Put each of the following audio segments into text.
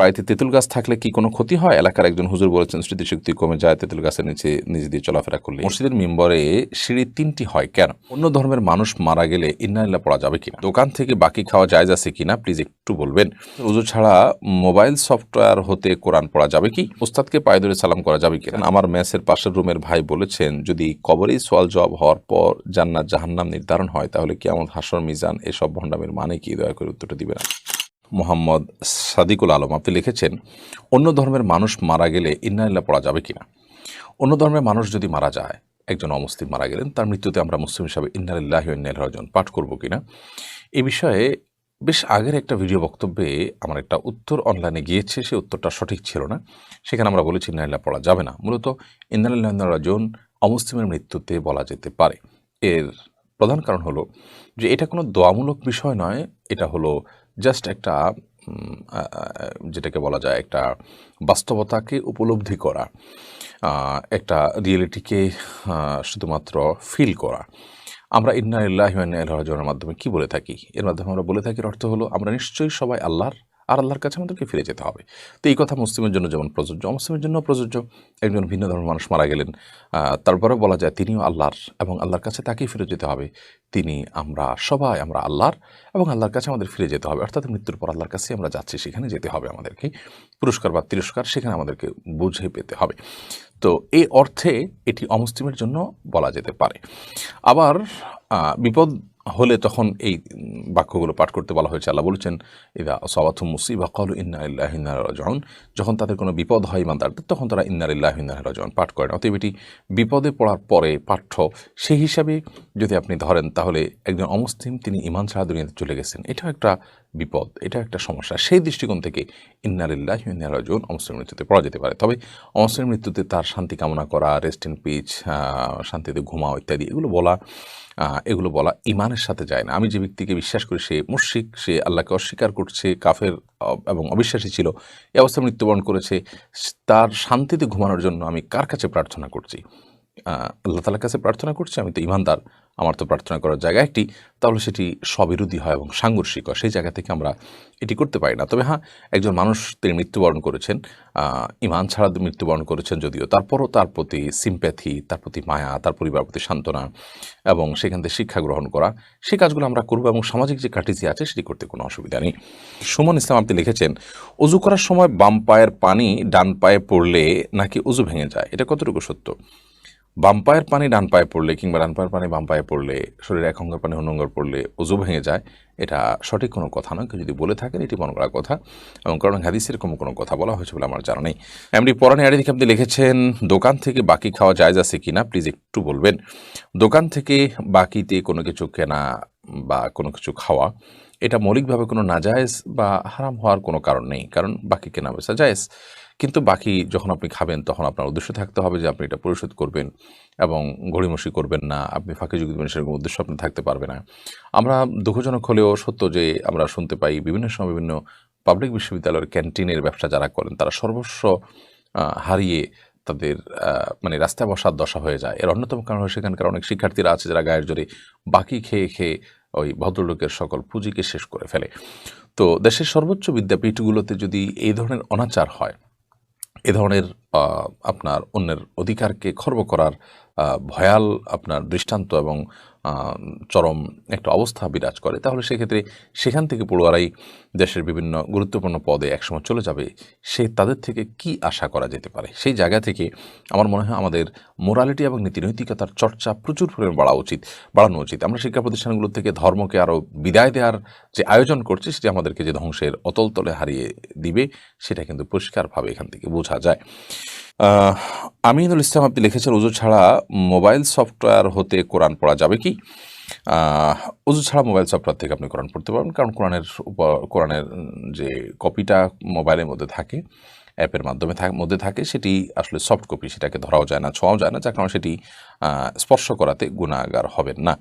বাড়িতে তেঁতুল গাছ থাকলে কি কোনো ক্ষতি হয়? এলাকার একজন হুজুর বলেছেন, স্মৃতিশক্তি কমে যায়, তেঁতুল গাছের নিচে নিজে দিয়ে চলাফেরা করলে। মসজিদের মেম্বরে সিঁড়ি তিনটি হয়। কেন? অন্য ধর্মের মানুষ মারা গেলে ইন্নাইল্লা পড়া যাবে কিনা? দোকান থেকে বাকি খাওয়া যায় আছে কিনা? প্লিজ একটু বলবেন। উজু ছাড়া মোবাইল সফটওয়্যার হতে কোরআন পড়া যাবে কি? উস্তাদকে পায়ে ধরে সালাম করা যাবে কিনা? আমার মেসের পাশের রুমের ভাই বলেছেন, যদি কবরেই সোয়াল জবাব হওয়ার পর জান্নাত জাহান্নাম নির্ধারণ হয়, তাহলে কি আমার হাসর, মিজান, এসব ভণ্ডামের মানে কি? দয়া করে উত্তরটা দিবে না মোহাম্মদ সাদিকুল আলম। আপনি লিখেছেন, অন্য ধর্মের মানুষ মারা গেলে ইন্নাইল্লা পড়া যাবে কিনা? অন্য ধর্মের মানুষ যদি মারা যায়, একজন অমুসলিম মারা গেলেন, তার মৃত্যুতে আমরা মুসলিম হিসাবে ইন্নালিল্লাহ ইন্নাইল পাঠ করব কিনা? এ বিষয়ে বেশ আগের একটা ভিডিও বক্তব্যে আমার একটা উত্তর অনলাইনে গিয়েছে, সে উত্তরটা সঠিক ছিল না। সেখানে আমরা বলেছি, ইন্নালিল্লাহ পড়া যাবে না। মূলত ইন্নালিল্লাহ রাজন অমুসলিমের মৃত্যুতে বলা যেতে পারে। এর প্রধান কারণ হলো যে এটা কোনো দোয়ামূলক বিষয় নয়, এটা হলো জাস্ট একটা যেটাকে বলা যায় একটা বাস্তবতাকে উপলব্ধি করা একটা রিয়েলিটিকে শুধুমাত্র ফিল করা। আমরা ইন্না ইল্লাহ রাজনের মাধ্যমে কি বলে থাকি? এর মাধ্যমে আমরা বলে থাকি অর্থ হলো, আমরা নিশ্চয়ই সবাই আল্লাহর আর আল্লাহর কাছে আমাদেরকে ফিরে যেতে হবে। তো এই কথা মুসলিমের জন্য যেমন প্রযোজ্য মুসলিমের জন্য প্রযোজ্য। একজন ভিন্ন ধর্মের মানুষ মারা গেলেন তারপরে বলা যায় তিনিও আল্লাহর এবং আল্লাহর কাছে তাকেই ফিরে যেতে হবে। তিনি আমরা সবাই আমরা আল্লাহর এবং আল্লাহর কাছে আমাদের ফিরে যেতে হবে। অর্থাৎ মৃত্যুর পর আল্লাহর কাছে আমরা যাচ্ছি, সেখানে যেতে হবে আমাদেরকে। পুরস্কার বা তিরস্কার সেখানে আমাদেরকে বুঝে পেতে হবে। তো এই অর্থে এটি অমুসলিমের জন্য বলা যেতে পারে। আবার বিপদ হলে তখন এই বাক্যগুলো পাঠ করতে বলা হয়েছে। আল্লাহ বলেছেন, ইদা সবাথু মুসিবা কল ইন্না রাজন যখন তাদের কোনো বিপদ হয় ইমানদারদের তখন তারা ইন্নার রাজন পাঠ করেন। অতএব এটি বিপদে পড়ার পরে পাঠ্য। সেই হিসাবে যদি আপনি ধরেন, তাহলে একজন অমুসলিম তিনি ইমান ছাড়া দুনিয়াতে চলে গেছেন। এটাও একটা বিপদ। এটা একটা সমস্যা। সেই দৃষ্টিকোণ থেকে ইন্নালিল্লাহ ইন্নারাজন অমুসলিম মৃত্যুতে পড়া যেতে পারে। তবে অমুসলিম মৃত্যুতে তার শান্তি কামনা করা রেস্ট ইন পিচ শান্তিতে ঘুমাও ইত্যাদি, এগুলো বলা এগুলো বলা ইমানের সাথে যায় না। আমি যে ব্যক্তিকে বিশ্বাস করি, সে মুশরিক, সে আল্লাহকে অস্বীকার করছে, কাফের এবং অবিশ্বাসী ছিল, এ অবস্থায় মৃত্যুবরণ করেছে। তার শান্তিতে ঘুমানোর জন্য আমি কার কাছে প্রার্থনা করছি? আল্লাহ তালার কাছে প্রার্থনা করছি, আমি তো ইমানদার আমার তো প্রার্থনা করার জায়গা একটি, তাহলে সেটি স্ববিরোধী হয় এবং সাংঘর্ষিক হয়। সেই জায়গা থেকে আমরা এটি করতে পারি না। তবে হ্যাঁ একজন মানুষ তিনি মৃত্যুবরণ করেছেন ইমান ছাড়া মৃত্যুবরণ করেছেন যদিও, তারপরও তার প্রতি সিম্প্যাথি তার প্রতি মায়া, তার পরিবার প্রতি সান্ত্বনা এবং সেখান থেকে শিক্ষা গ্রহণ করা, সেই কাজগুলো আমরা করব এবং সামাজিক যে কাটিজি আছে সেটি করতে কোনো অসুবিধা নেই। সুমন ইসলাম, আপনি লিখেছেন অজু করার সময় বাম পায়ের পানি ডান পায়ে পড়লে নাকি উজু ভেঙে যায়? এটা কতটুকু সত্য? বাম পায়ের পানি ডান পায়ে পড়লে কিংবা ডান পায়ের পানি বাম পায়ে পড়লে, শরীরে এক অঙ্গের পানি অন্য অঙ্গের পড়লে উজু ভেঙে যায়, এটা সঠিক কোনো কথা নয়। কেউ যদি বলে থাকেন, এটি মনে করার কথা। এবং কারণ হাদিসের কোনো কোনো কথা বলা হয়েছে বলে আমার জানা নেই। এমনি পরানি আড়ি থেকে আপনি লিখেছেন, দোকান থেকে বাকি খাওয়া যায় আছে কিনা প্লিজ একটু বলবেন। দোকান থেকে বাকিতে কোনো কিছু কেনা বা কোনো কিছু খাওয়া, এটা মৌলিকভাবে কোনো নাজায়েজ বা হারাম হওয়ার কোনো কারণ নেই। কারণ বাকি কেনা বেচা জায়েজ। কিন্তু বাকি যখন আপনি খাবেন, তখন আপনার উদ্দেশ্য থাকতে হবে যে আপনি এটা পরিশোধ করবেন এবং ঘড়িমসি করবেন না। আপনি ফাঁকি যুগ দেবেন, সেরকম উদ্দেশ্য আপনি থাকতে পারবে না। আমরা দুঃখজনক হলেও সত্য যে আমরা শুনতে পাই বিভিন্ন সময় বিভিন্ন পাবলিক বিশ্ববিদ্যালয়ের ক্যান্টিনের ব্যবসা যারা করেন, তারা সর্বস্ব হারিয়ে তাদের মানে রাস্তায় বসার দশা হয়ে যায়। এর অন্যতম কারণ হলো সেখানকার অনেক শিক্ষার্থীরা আছে যারা গায়ের জোরে বাকি খেয়ে খেয়ে ওই ভদ্রলোকের সকল পুঁজিকে শেষ করে ফেলে। তো দেশের সর্বোচ্চ বিদ্যাপীঠগুলোতে যদি এই ধরনের অনাচার হয় এ ধরনের আপনার অন্যের অধিকারকে খর্ব করার ভয়াল আপনার দৃষ্টান্ত এবং চরম একটা অবস্থা বিরাজ করে, তাহলে সেক্ষেত্রে সেখান থেকে পড়ুয়ারাই দেশের বিভিন্ন গুরুত্বপূর্ণ পদে একসময় চলে যাবে। সে তাদের থেকে কি আশা করা যেতে পারে? সেই জায়গা থেকে আমার মনে হয় আমাদের মোরালিটি এবং নীতিনৈতিকতার চর্চা প্রচুর পরিমাণে বাড়া উচিত, বাড়ানো উচিত। আমরা শিক্ষা প্রতিষ্ঠানগুলো থেকে ধর্মকে আরও বিদায় দেওয়ার যে আয়োজন করছি, সেটি আমাদেরকে যে ধ্বংসের অতলতলে হারিয়ে দিবে, সেটা কিন্তু পরিষ্কারভাবে এখান থেকে বোঝা যায়। আমিনুল ইসলাম, আপনি লিখেছেন, উজু ছাড়া মোবাইল সফটওয়্যার হতে কোরআন পড়া যাবে কি? উজু ছাড়া মোবাইল সফটওয়্যার থেকে আপনি কোরআন পড়তে পারবেন, কারণ কোরআনের কোরআনের যে কপিটা মোবাইলের মধ্যে থাকে, অ্যাপের মাধ্যমে থাক মধ্যে থাকে, সেটি আসলে সফট কপি, সেটাকে ধরাও যায় না, ছোঁয়াও যায় না, যার কারণে সেটি স্পর্শ করাতে গুণাগার হবেন না।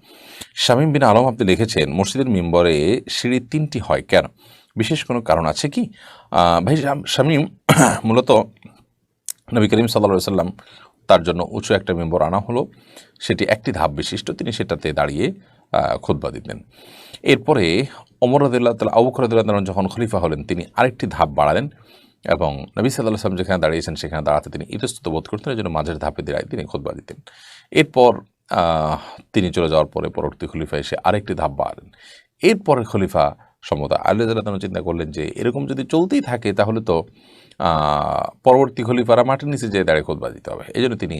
শামীম বিন আলম, আপনি লিখেছেন, মসজিদের মেম্বরে সিঁড়ি তিনটি হয় কেন? বিশেষ কোনো কারণ আছে কি? ভাই শাম- শামীম, মূলত নবী করিম সাল্লা সাল্লাম তার জন্য উঁচু একটা মেম্বর আনা হলো। সেটি একটি ধাপ বিশিষ্ট। তিনি সেটাতে দাঁড়িয়ে খুদ্া দিতেন। এরপরে অমর রদুল্লাহ তালা আবুকর রদুল্লাহ যখন খলিফা হলেন, তিনি আরেকটি ধাপ বাড়ালেন এবং নবী সাল্লাহ সাল্লাম যেখানে দাঁড়িয়েছেন, সেখানে দাঁড়াতে তিনি ইতস্তত বোধ করতেন এই জন্য মাঝের ধাপে দাঁড়ায় তিনি খোদবা দিতেন। এরপর তিনি চলে যাওয়ার পরে পরবর্তী খলিফা এসে আরেকটি ধাপ বাড়েন এরপরে খলিফা সম্ভবত আল্লাহ চিন্তা করলেন যে, এরকম যদি চলতেই থাকে, তাহলে তো পরবর্তী খলিফারা মাটির নিচে যেয়ে দাঁড়িয়ে খোদবা দিতে হবে। এই জন্য তিনি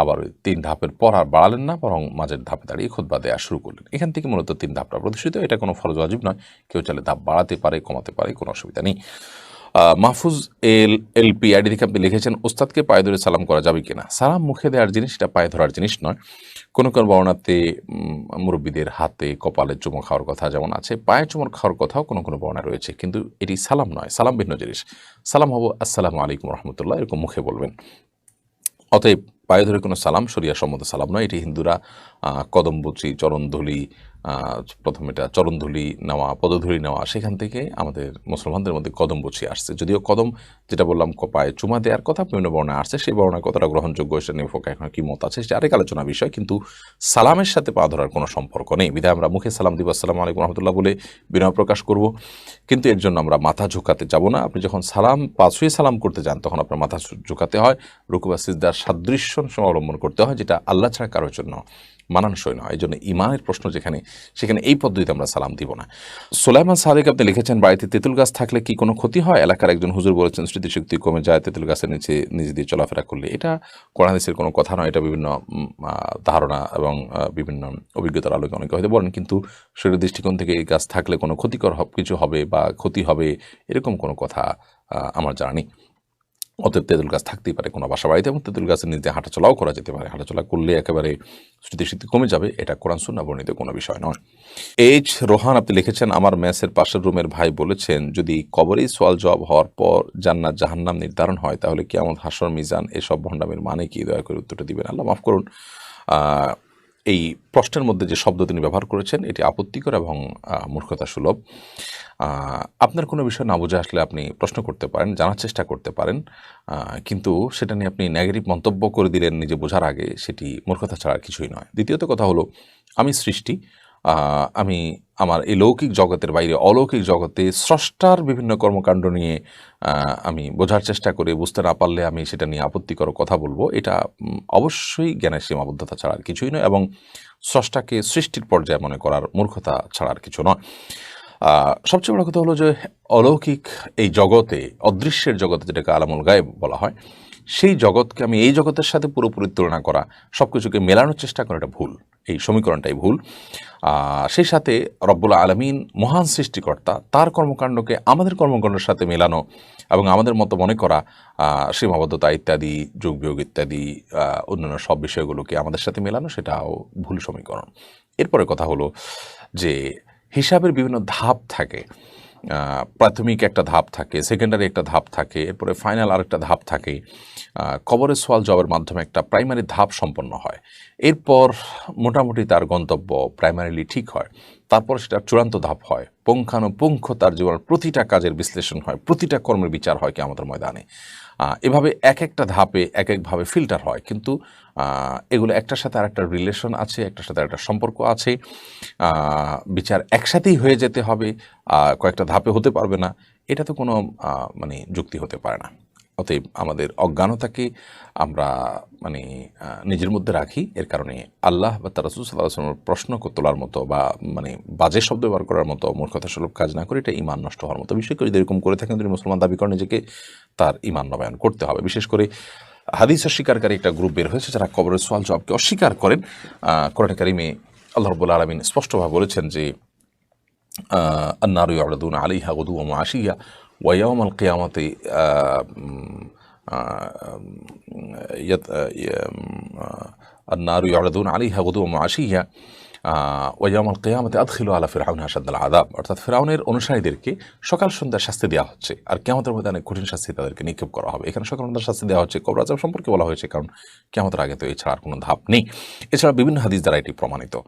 আবার ওই তিন ধাপের পর আর বাড়ালেন না, বরং মাঝের ধাপে দাঁড়িয়ে খোদবা দেওয়া শুরু করলেন। এখান থেকে মূলত তিন ধাপটা প্রদর্শিত। এটা কোনো ফরজ আজিব নয়। কেউ চাইলে ধাপ বাড়াতে পারে, কমাতে পারে, কোনো অসুবিধা নেই। মাহফুজ এল এলপি আইডি থেকে আপনি লিখেছেন ওস্তাদকে পায়ে ধরে সালাম করা যাবে কিনা? সালাম মুখে দেওয়ার জিনিস, এটা পায়ে ধরার জিনিস নয়। কোনো কোনো বর্ণাতে মুরব্বীদের হাতে, কপালে চুমো খাওয়ার কথা যেমন আছে, পায়ে চুমো খাওয়ার কথাও কোনো কোনো বর্ণা রয়েছে, কিন্তু এটি সালাম নয়, সালাম ভিন্ন জিনিস। সালাম হব, আসসালামু আলাইকুম রহমতুল্লাহ এরকম মুখে বলবেন। অতএব পায়ে ধরে কোনো সালাম শরিয়া সম্মত সালাম নয়, এটি হিন্দুরা কদমবুচি চরণধুলি প্রথম এটা চরণধুলি নেওয়া, পদধুলি নেওয়া, সেখান থেকে আমাদের মুসলমানদের মধ্যে কদমবুচি আসছে। যদিও কদম, যেটা বললাম ক- পায়ে চুমা দেওয়ার কথা বিভিন্ন বর্ণায় আসছে, সেই বর্ণায় কতটা গ্রহণযোগ্য সেটা নিয়ে ফোকা এখন কী মত আছে, সেটা আরেক আলোচনা বিষয়, কিন্তু সালামের সাথে পা ধরার কোনো সম্পর্ক নেই। বিধায় আমরা মুখে সালাম দিব, আসসালামু আলাইকুম রহমতুল্লাহ বলে বিনয় প্রকাশ করব। কিন্তু এর জন্য আমরা মাথা ঝুঁকাতে যাব না। আপনি যখন সালাম, পাঁচই সালাম করতে যান, তখন আপনার মাথা ঝুঁকাতে হয়। রুকুবা, সিজদার সাদৃশ্য অবলম্বন করতে হয়, যেটা আল্লাহ ছাড়া কারোর জন্য মানানসই নয়। এই জন্য ইমানের প্রশ্ন যেখানে, সেখানে এই পদ্ধতিতে আমরা সালাম দিব না। সোলাইমান সাদেক আপনি লিখেছেন, বাড়িতে তেঁতুল গাছ থাকলে কি কোনো ক্ষতি হয়? এলাকার একজন হুজুর বলেছেন, স্মৃতিশক্তি কমে যায়, তেঁতুল গাছের নিচে নিজে দিয়ে চলাফেরা করলে। এটা কোরআনিসের কোনো কথা নয়, এটা বিভিন্ন ধারণা এবং বিভিন্ন অভিজ্ঞতার আলোকে অনেকে হয়তো বলেন, কিন্তু শরীরের দৃষ্টিকোণ থেকে এই গাছ থাকলে কোনো ক্ষতিকর কিছু হবে বা ক্ষতি হবে, এরকম কোনো কথা আমার জানা নেই। অতএব তেঁতুল গাছ থাকতেই পারে কোনো বাসা বাড়িতে এবং তেঁতুল গাছের নিচে হাঁটাচলাও করা যেতে পারে। হাঁটাচলা করলে একেবারে স্মৃতিশক্তি কমে যাবে, এটা কোরআন সুন্না বর্ণিত কোনো বিষয় নয়। এইচ রোহান আপনি লিখেছেন, আমার ম্যাসের পাশের রুমের ভাই বলেছেন, যদি কবরেই সোয়াল জবাব হওয়ার পর জান্নাত জাহান্নাম নির্ধারণ হয়, তাহলে কি আমার হাসর, মিজান এসব ভণ্ডামের মানে কি? দয়া করে উত্তরটা দিবেন। আল্লাহ মাফ করুন। এই প্রশ্নের মধ্যে যে শব্দ তিনি ব্যবহার করেছেন, এটি আপত্তিকর এবং মূর্খতা সুলভ আপনার কোনো বিষয় না বুঝে আসলে আপনি প্রশ্ন করতে পারেন, জানার চেষ্টা করতে পারেন কিন্তু সেটা নিয়ে আপনি নেগেটিভ মন্তব্য করে দিলেন নিজে বোঝার আগে, সেটি মূর্খতা ছাড়া কিছুই নয়। দ্বিতীয়ত কথা হলো, আমি সৃষ্টি আমি আমার এই লৌকিক জগতের বাইরে, অলৌকিক জগতে স্রষ্টার বিভিন্ন কর্মকাণ্ড নিয়ে আমি বোঝার চেষ্টা করে, বুঝতে না পারলে আমি সেটা নিয়ে আপত্তিকর কথা বলব। এটা অবশ্যই জ্ঞানের সীমাবদ্ধতা ছাড়া আর কিছুই নয় এবং স্রষ্টাকে সৃষ্টির পর্যায়ে মনে করার মূর্খতা ছাড়া আর কিছু নয়। সবচেয়ে বড় কথা হলো যে, অলৌকিক এই জগতে, অদৃশ্যের জগতে যেটাকে আলামুল গায়েব বলা হয় সেই জগৎকে আমি, এই জগতের সাথে পুরোপুরি তুলনা করা, সব কিছুকে মেলানোর চেষ্টা করা এটা ভুল। এই সমীকরণটাই ভুল। সেই সাথে রব্বুল আলমিন মহান সৃষ্টিকর্তা, তার কর্মকাণ্ডকে আমাদের কর্মকাণ্ডের সাথে মেলানো এবং আমাদের মতো মনে করা সীমাবদ্ধতা ইত্যাদি, যোগ বিয়োগ ইত্যাদি অন্যান্য সব বিষয়গুলোকে আমাদের সাথে মেলানো, সেটাও ভুল সমীকরণ। এরপরে কথা হলো যে হিসাবের বিভিন্ন ধাপ থাকে। প্রাথমিক একটা ধাপ থাকে, সেকেন্ডারি একটা ধাপ থাকে, এরপরে ফাইনাল আর একটা ধাপ থাকে। কবরের সোয়াল জবের মাধ্যমে একটা প্রাইমারি ধাপ সম্পন্ন হয়। এরপর মোটামুটি তার গন্তব্য প্রাইমারিলি ঠিক হয়। তারপর সেটা চূড়ান্ত ধাপ হয়। পুঙ্খানুপুঙ্খ তার জীবনের প্রতিটা কাজের বিশ্লেষণ হয়, প্রতিটা কর্মের বিচার হয় কি আমাদের ময়দানে এভাবে এক একটা ধাপে এক একভাবে ফিল্টার হয়। কিন্তু এগুলো একটার সাথে আর একটা রিলেশন আছে, একটার সাথে একটা সম্পর্ক আছে। বিচার একসাথেই হয়ে যেতে হবে। কয়েকটা ধাপে হতে পারবে না। এটা তো কোনো মানে যুক্তি হতে পারে না। অতএব আমাদের অজ্ঞানতাকে আমরা মানে নিজের মধ্যে রাখি। এর কারণে আল্লাহ বা তার রসুল সাল্লাহ প্রশ্ন তোলার মতো বা মানে বাজে শব্দ ব্যবহার করার মতো মূর্খতা সুলভ কাজ না করে এটা ইমান নষ্ট হওয়ার মতো। বিশেষ করে যদি এরকম করে থাকেন তিনি মুসলমান দাবি করেন নিজেকে, তার ইমান নবায়ন করতে হবে। বিশেষ করে হাদিস অস্বীকারী একটা গ্রুপ বের হয়েছে, যারা কবরের সোয়াল জবাবকে অস্বীকার করেন। কোরআন কারিমে আল্লাহ রবুল্লা আলমিন স্পষ্টভাবে বলেছেন যে আন্নারু আলাদুন আলিহা উদু ও আশিয়া ويوم القيامة آه آه يت- آه آه النار يعرضون عليها غدوا وعشيا আহ, ওয়াইয়াম আল কেয়ামতে আদখিলু আলা ফিরাউন হাসাদ আল আদাব অর্থাৎ ফিরাউনের অনুসারীদেরকে সকাল সন্ধ্যা শাস্তি দেওয়া হচ্ছে আর কেমতের মধ্যে অনেক কঠিন শাস্তি তাদেরকে নিক্ষেপ করা হবে এখানে সকাল সন্ধ্যা শাস্তি দেওয়া হচ্ছে কবর আজাব সম্পর্কে বলা হয়েছে কারণ কেমতের আগে তো এছাড়া আর কোনো ধাপ নেই এছাড়া বিভিন্ন হাদিস দ্বারা এটি প্রমাণিত